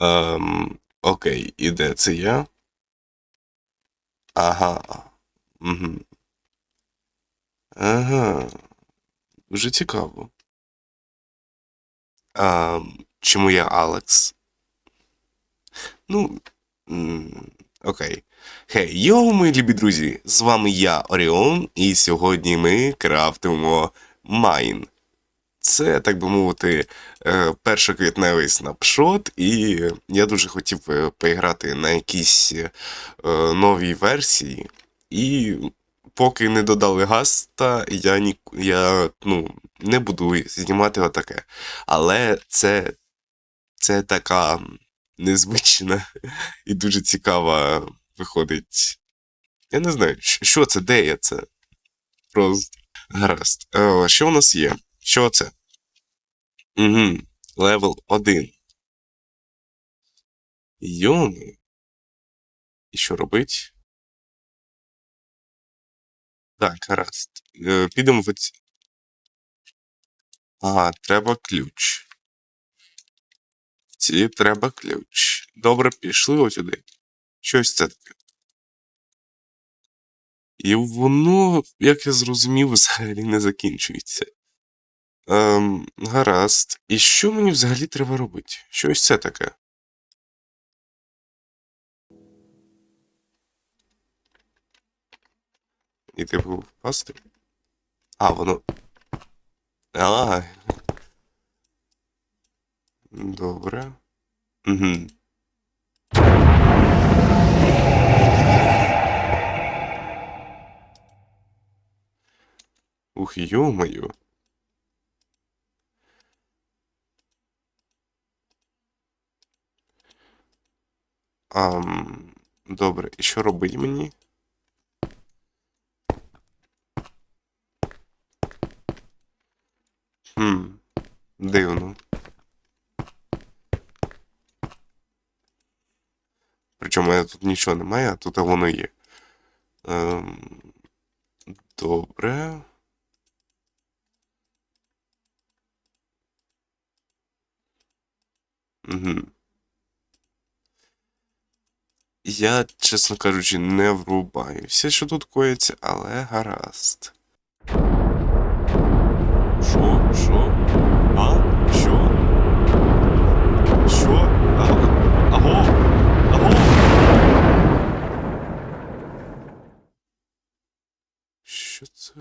Ем, окей, і де це я? Ага. Угу. Ага. Дуже цікаво. А, чому я Алекс? Ну. Окей. Хей, йоу, мої любі друзі! З вами я, Оріон, і сьогодні ми крафтимо Майн. Це, так би мовити, е, першоквітневий снапшот, і я дуже хотів поіграти на якійсь е, новій версії. І поки не додали гаста, я, ні, я ну, не буду знімати отаке. Але це, це така незвична і дуже цікава виходить. Я не знаю, що це, де я це? Просто гаразд. Е, що у нас є? Що це? Угу. Левел 1. Йоми. І що робить? Так, гаразд. Е, підемо в ці. Ага, треба ключ. Ці треба ключ. Добре, пішли отюди. Щось це таке. І воно, як я зрозумів, взагалі не закінчується. Ем, гаразд. І що мені взагалі треба робити? Щось це таке. І типу впасти? А, воно. А. Добре. Угу. Ух, ё-моё. Ам, добре, і що робить мені? Хм, дивно. Причому мене тут нічого немає, а тут воно є. Ем, добре. Угу. Я, чесно кажучи, не врубаюся, що тут коїться, але гаразд. Що? Що? А? Що? Що? А? Аго? Аго? Що це?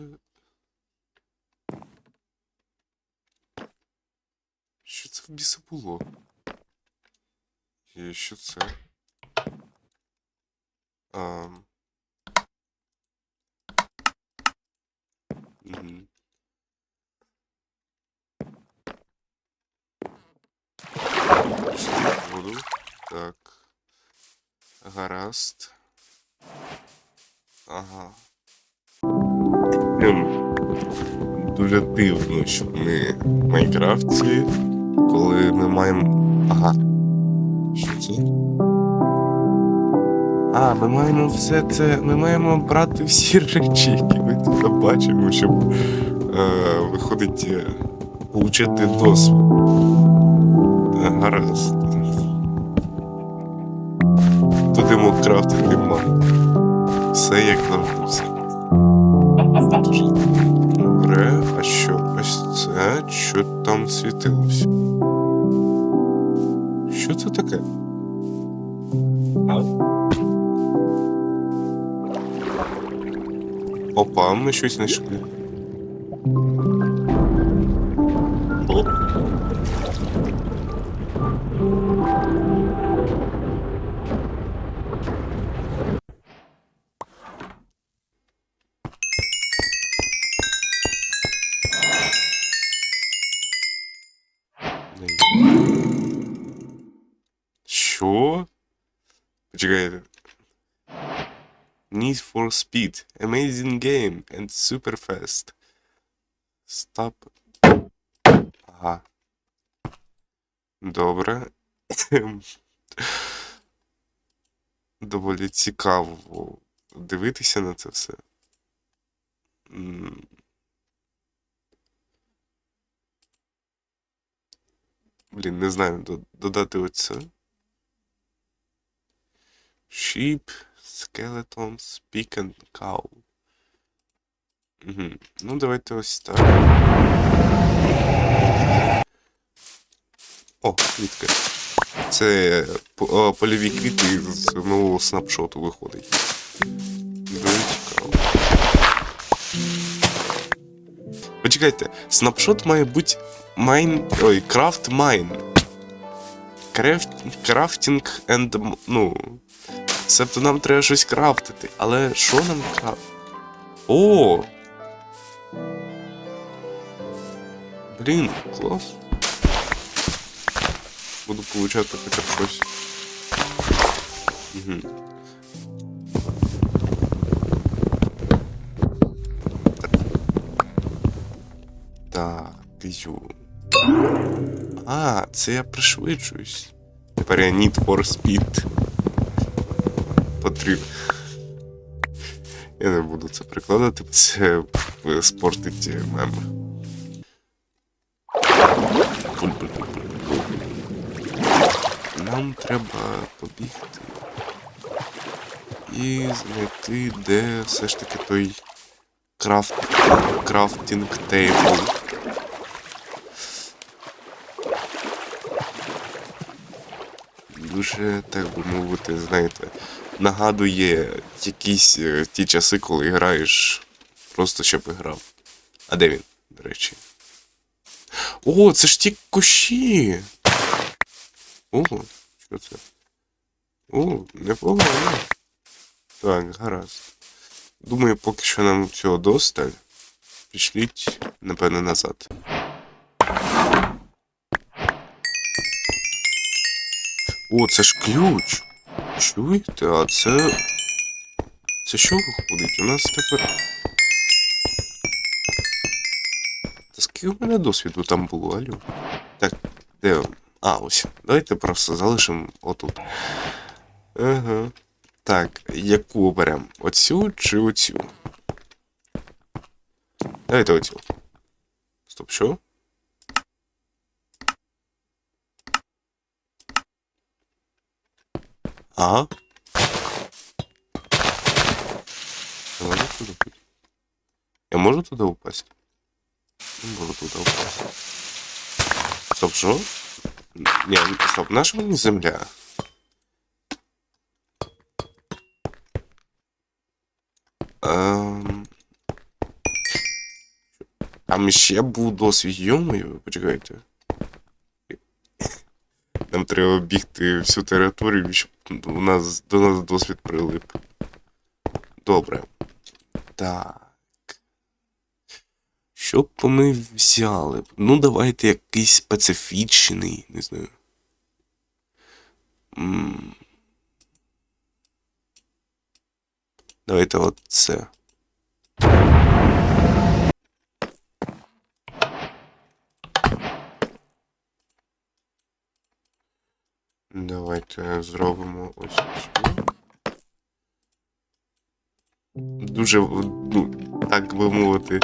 Що це в біса було? І що це? Мгм. Пішли в. Так. Гаразд. Ага. Дуже дивно, що ми в Майнкрафті, коли ми маємо. Ага. Що це? А, ми маємо все це. Ми маємо брати всі речі, які ми тут бачимо, щоб е, виходить е, получити досвід. Е, Гаразд. Будемо крафтити ман. Все як завжди все. Добре, а що ось це? Що там світилось? Що це таке? Опа, ми щось знайшли. For Speed. Amazing game and super fast. Stop. Ага. Добре. Доволі цікаво дивитися на це все. Блін, не знаю, додати оце. Sheep, skeletons, pig and cow. Угу. Ну, давайте ось так. О, квітка. Це по- о, польові квіти з нового снапшоту виходить. Дуже цікаво. Почекайте, снапшот має бути майн. Ой, крафт майн. Крафт, крафтінг енд. Ну. Себто нам треба щось крафтити. Але що нам крафтити? О! Блін, клас. Буду получати хоча б щось. Угу. Так, ю. А, це я пришвидшуюсь. Тепер я Need for Speed. Потрібно. Я не буду це прикладати, це спортить мем. Нам треба побігти. І знайти, де все ж таки той крафт... крафтінг тейбл. Дуже, так би мовити, знаєте, нагадує якісь е, ті часи, коли граєш просто щоб грав. А де він, до речі? О, це ж ті кущі! О, що це? О, непогано. Так, гаразд. Думаю, поки що нам цього досталь. Пішліть, напевно, назад. О, це ж ключ. Чуєте, а це. Це що виходить? У нас тепер. Та скільки у мене досвіду там було, алю? Так, де. А, ось. Давайте просто залишимо отут. Ага. Так, яку оберемо? Оцю чи оцю? Давайте оцю. Стоп, що? Ага. Я можу туди піти? Я можу туди упасть? Не можу туди упасть. Стоп, що? Ні, стоп, наша мені земля. Ем... Там ще був досвід, йомою, почекайте. Треба бігти всю територію, щоб у нас, до нас досвід прилип. Добре. Так. Що б ми взяли? Ну, давайте якийсь специфічний, не знаю. Давайте от це. Давайте зробимо ось цю. Дуже, ну, так би мовити.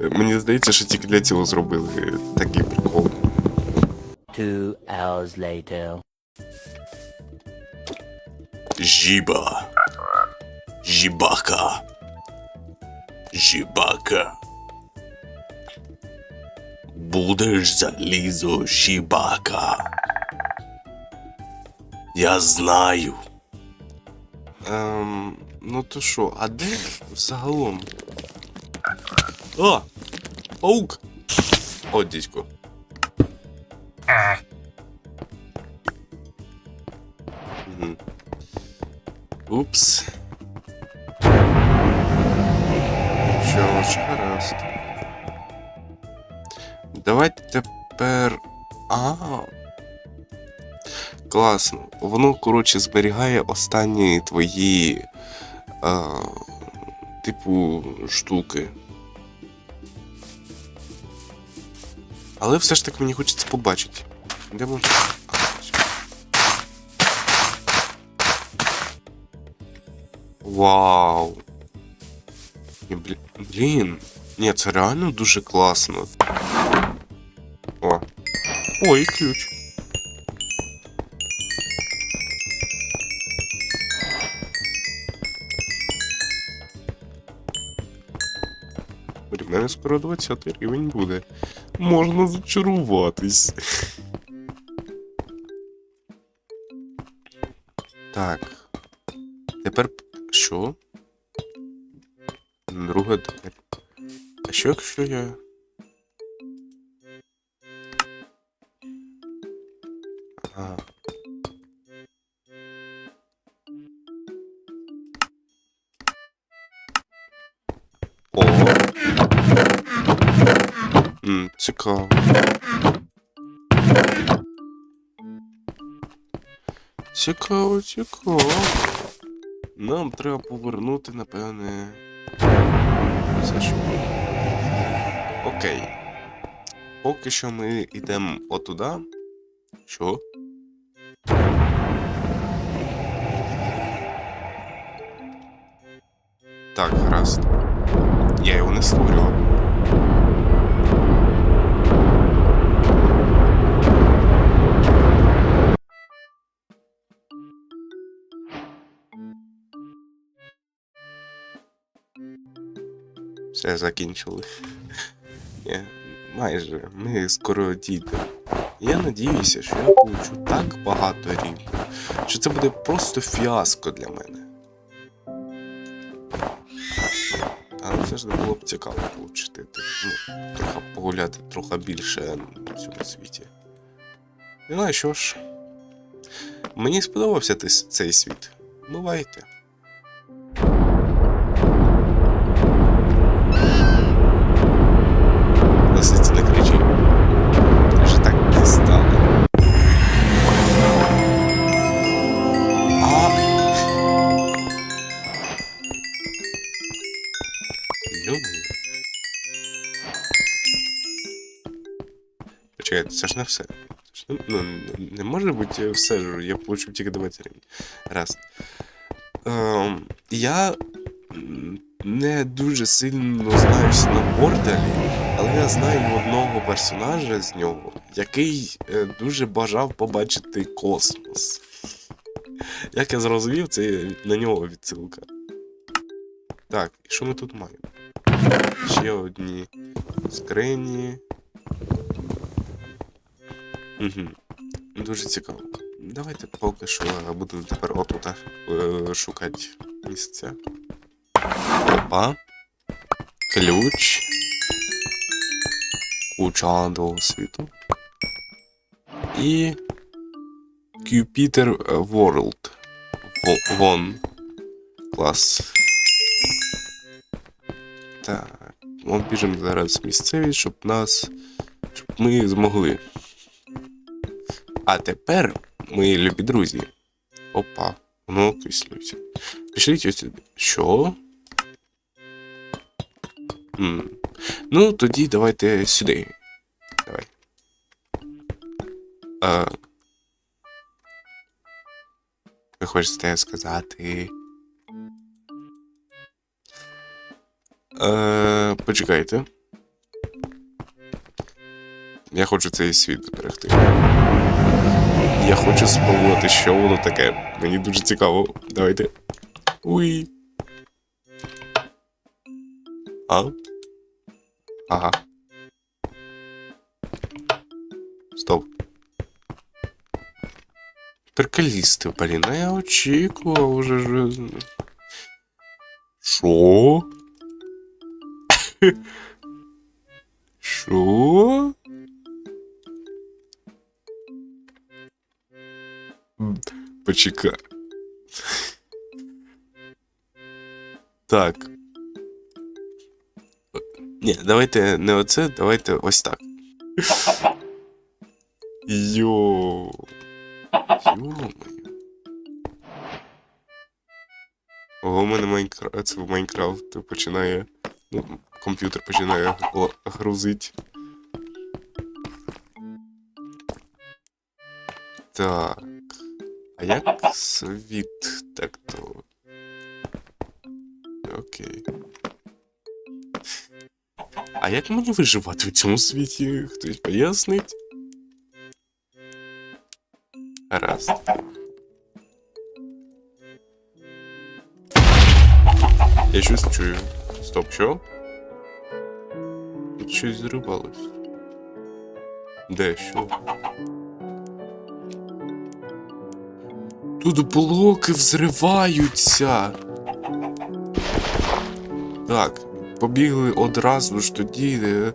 Мені здається, що тільки для цього зробили такий прикол. Two hours later. Жіба. Жібака. Жібака. Будеш залізо жібака. Я знаю. Ем, ну то що, а де загалом? О! Паук! О, дідько. Мгм. Упс. Що ж, гаразд. Давайте тепер. А. Класно. Воно, коротше, зберігає останні твої. А, типу, штуки. Але все ж таки мені хочеться побачити. Де можна. Вау. Блін. Ні, це реально дуже класно. О. О, і ключ. скоро 20 рівень буде. Можна зачаруватись. Так. Тепер що? Друга двері. А що якщо я. Цікаво. Цікаво, цікаво. Нам треба повернути, напевне. Все що. Окей. Поки що ми йдемо отуда. Що? Так, гаразд. Я його не створював. Закінчили. Майже. Ми скоро дійдемо. Я надіюся, що я получу так багато рівнів, що це буде просто фіаско для мене. Але все ж було б цікаво отримати, ну, трохи погуляти трохи більше на цьому світі. Не знаю, що ж. Мені сподобався цей світ. Бувайте. Ж не все. Не, ну, не, може бути все ж, я получив тільки 20 гривень. Раз. Ем, я не дуже сильно знаюся на порталі, але я знаю одного персонажа з нього, який е, дуже бажав побачити космос. Як я зрозумів, це на нього відсилка. Так, і що ми тут маємо? Ще одні скрині. Угу. Дуже цікаво. Давайте поки що будемо тепер отут е, шукати місця. Опа. Ключ. Куча досвіду. І. Cupiter World. Вон. Клас. Так. Ми біжимо зараз місцевість, щоб нас. Щоб ми змогли. А тепер, мої любі друзі. Опа, воно окислюється. Пішліть ось сюди. Що? М. Ну, тоді давайте сюди. Давай. А... Ви хочете сказати. Е, почекайте. Я хочу цей світ зберегти. Я хочу спробувати, що воно таке. Мені дуже цікаво. Давайте. Уй. А? Ага. Стоп. Приколісти, блін, а я очікував уже ж. Що? Що? Почекай. Так. Ні, давайте не оце, давайте ось так. Йо. Йо-моє. Ого, у мене Майнкрафт, це в Майнкрафт починає. Ну, комп'ютер починає о, грузить. Так. А як світ так то? Окей. А як мені виживати в цьому світі? Хтось пояснить? Гаразд. Я щось чую. Стоп, що? щось зрубалось. Де що? Тут блоки взриваються. Так, побігли одразу ж тоді. е,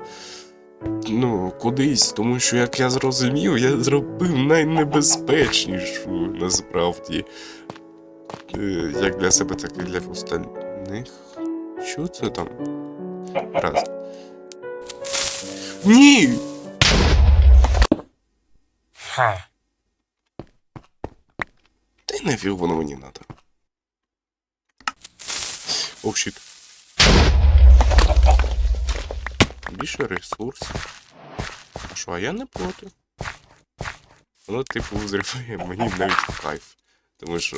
Ну, кудись, тому що, як я зрозумів, я зробив найнебезпечнішу насправді. Е, Як для себе, так і для остальних. Що це там? Раз. Ні! Та й нафіг воно мені надо. О. Більше ресурсів. Що, а я не проти. Воно, типу, взриває мені навіть кайф. Тому що.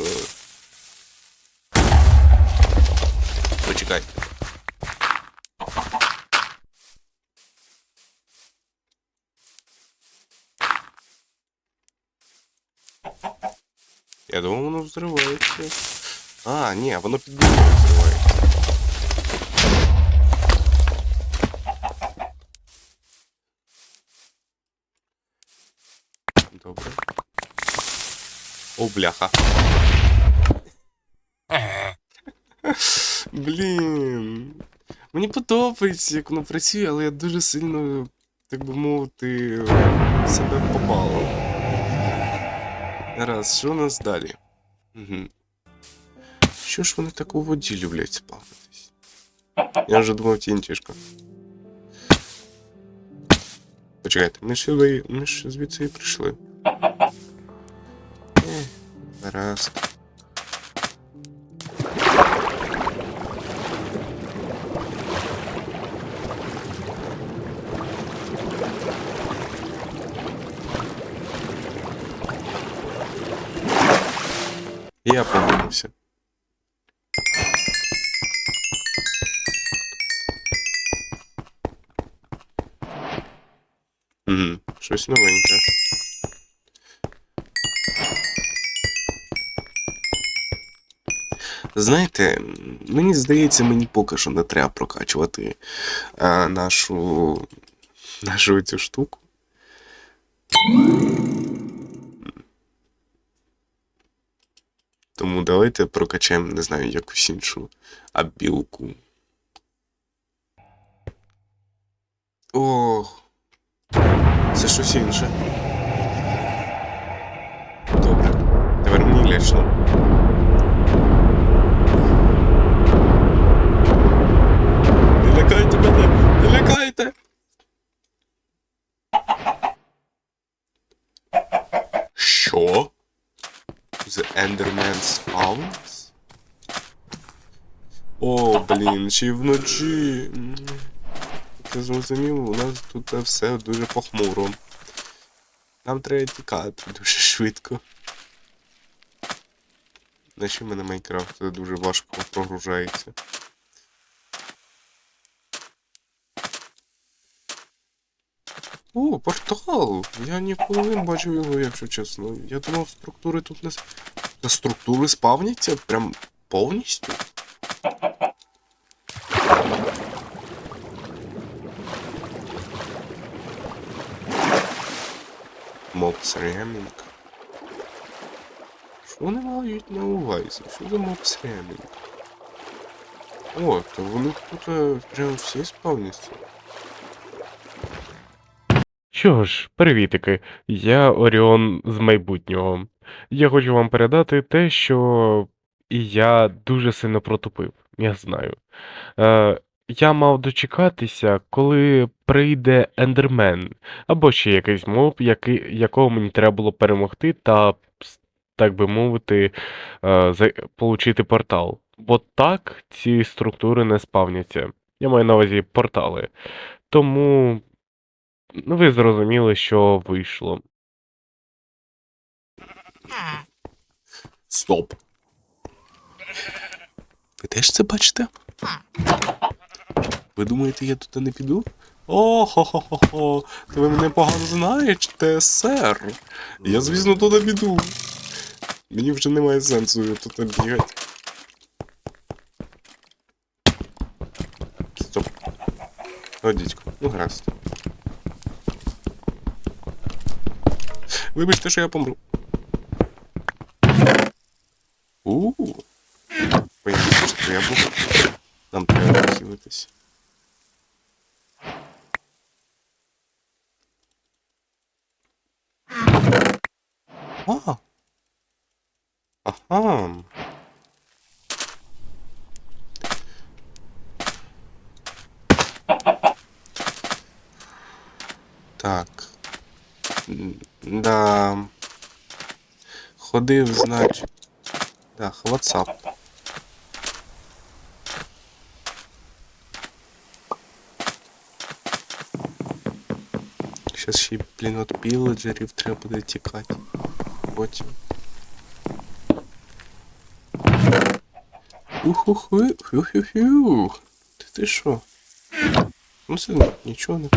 Почекай. Я думав, воно взривається. А, ні, воно під мною взривається. Добре. О, бляха. Блін. Мені подобається, як воно працює, але я дуже сильно, так би мовити, себе попало. Раз, що у нас далі? Угу. Що ж вони так у воді люблять спавнитись? Я вже думав тінтішка. Почекайте, ми ж сюди, ми ж звідси і прийшли. Е, Гаразд. Щось новеньке. Знаєте, мені здається, мені поки що не треба прокачувати а, нашу, нашу цю штуку. Тому давайте прокачаємо, не знаю, якусь іншу абілку. Ох. Це щось інше. Добре. Тепер мені лячно. Не лякайте мене! Не лякайте! Що? The Enderman spawns? О, блін, ще й вночі. М, Це зрозуміло, у нас тут все дуже похмуро. Нам треба тікати дуже швидко. Наче мене Майнкрафт дуже важко прогружається. О, портал! Я ніколи не бачив його, якщо чесно. Я думав, структури тут не. структури спавняться прям повністю. Моб сремінг. Що вони мають на увазі? Що за моб сремінг? О, то вони тут е, прям всі спавняться. Що ж, привітики, я Оріон з майбутнього. Я хочу вам передати те, що я дуже сильно протупив, я знаю. Е, я мав дочекатися, коли прийде Ендермен, або ще якийсь моб, який, якого мені треба було перемогти та, так би мовити, е, портал. Бо так ці структури не спавняться. Я маю на увазі портали. Тому Ну, ви зрозуміли, що вийшло. Стоп. Ви теж це бачите? Ви думаєте, я туди не піду? О, хо хо хо хо то ви мене погано знаєте, сер. Я, звісно, туди піду. Мені вже немає сенсу тут бігати. Стоп. О, дідько. Ну, гаразд. Вибачте, що я помру. У-у-у. Поїхали, що я був. Нам треба відхилитись. А. Ага. Так. М, Да. Ходив, значить. Да, WhatsApp. Щас ще, й, блін, от піледжерів треба буде тікати. Потім. Уху-ху, хю-хю-хю. Ти ти що? Ну це нічого не.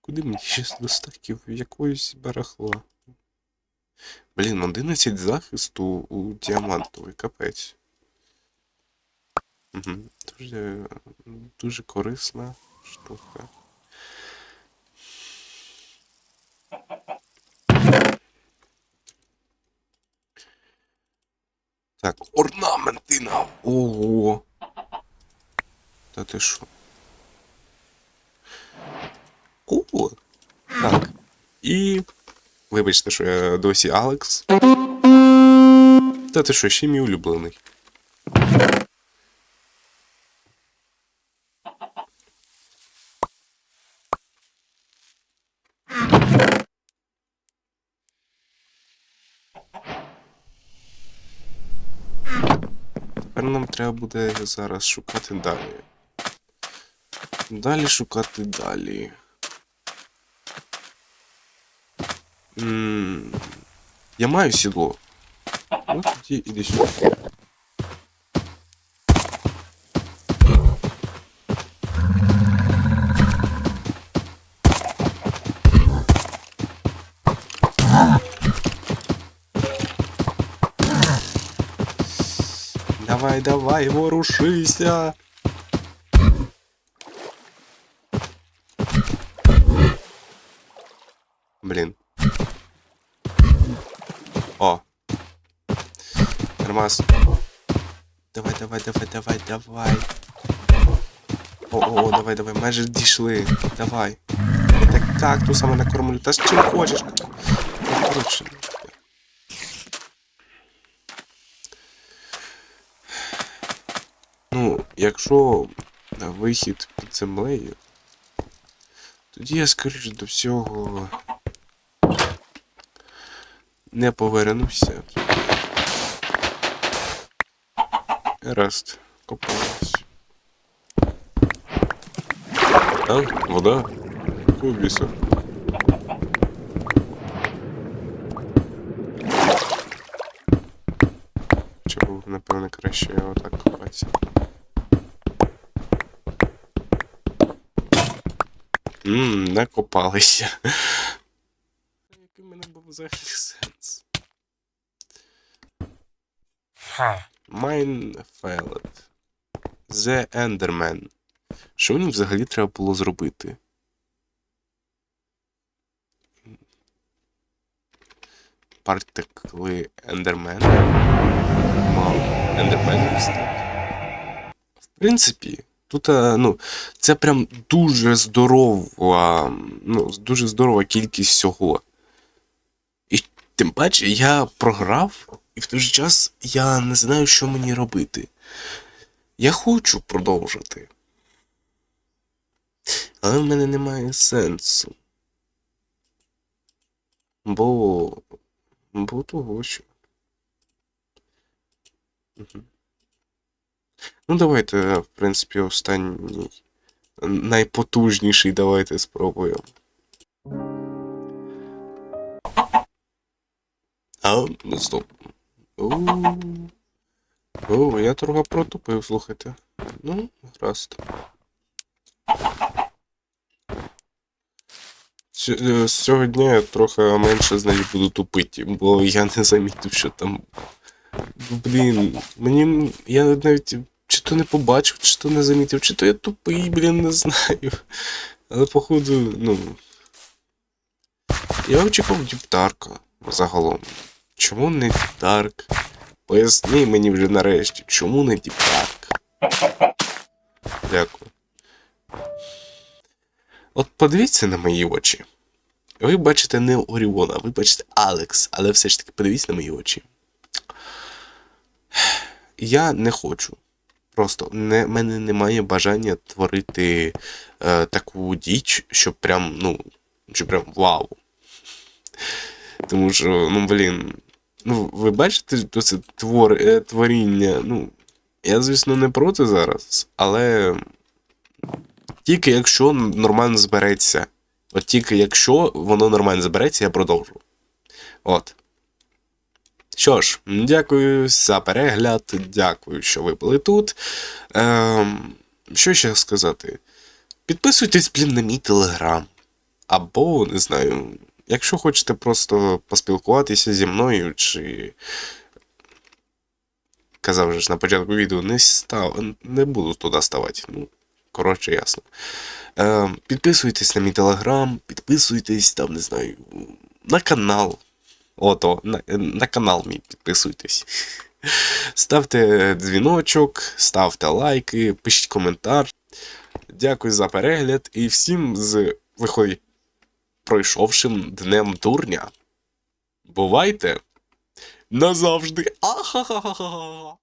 Куди мені ще до стаків якоїсь барахла? Блін, 11 захисту у діамантовий, капець. Угу. Дуже, дуже корисна штука. Так, орнаментина. Ого. Та ти що? О, так. І. Вибачте, що я досі Алекс. Та ти що, ще мій улюблений. Тепер нам треба буде зараз шукати далі. Далі шукати далі. Я маю сідло. Ну тоді іди сюди. Давай, давай, ворушися. Блін. О. Нормас. Давай, давай, давай, давай, давай. О, о, о, давай, давай, майже дійшли. Давай. Так кактусами накормлю. Та з чим хочеш. Ну, коротше. Ну, якщо вихід під землею, тоді я, скоріш до всього, не повернуся. Гаразд, копалась. А, вода? Якого біса? Чому, напевно, краще отак копатися. Ммм, накопалися. Який в мене був взагалі сенс? Mine failed. The Enderman. Що мені взагалі треба було зробити? Партикли Ендермен. Мало. Ендермен В принципі, тут, е, ну, це прям дуже здорова, ну, дуже здорова кількість всього. Тим паче я програв, і в той же час я не знаю, що мені робити. Я хочу продовжити. Але в мене немає сенсу. Бо. Бо того що. Ну, давайте, в принципі, останній. Найпотужніший давайте спробуємо. А, стоп. О, я трохи протупив, слухайте. Ну, гаразд. Е, З цього дня я трохи менше з нею буду тупити, бо я не замітив, що там. Блін, мені. Я навіть чи то не побачив, чи то не замітив, чи то я тупий, блін, не знаю. Але походу, ну. Я очікував Діптарка загалом. Чому не Діптарк? Поясни мені вже нарешті, чому не Діптарк? Дякую. От подивіться на мої очі. Ви бачите не Оріона, ви бачите Алекс, але все ж таки подивіться на мої очі. Я не хочу. Просто не, мене немає бажання творити е, таку діч, щоб прям, ну, щоб прям вау. Тому що, ну, блін, ну, ви бачите це твор, е, творіння. Ну, я, звісно, не проти зараз, але тільки якщо нормально збереться. От тільки якщо воно нормально збереться, я продовжу. От. Що ж, дякую за перегляд, дякую, що ви були тут. Ем, що ще сказати? Підписуйтесь, блін, на мій телеграм. Або, не знаю, якщо хочете просто поспілкуватися зі мною, чи. Казав же ж на початку відео, не став, не буду туди ставати. Ну, коротше, ясно. Е, підписуйтесь на мій телеграм, підписуйтесь там, не знаю, на канал. Ото, на, на канал мій підписуйтесь. Ставте дзвіночок, ставте лайки, пишіть коментар. Дякую за перегляд і всім з виходить пройшовшим днем дурня. Бувайте! Назавжди! Ахахахаха!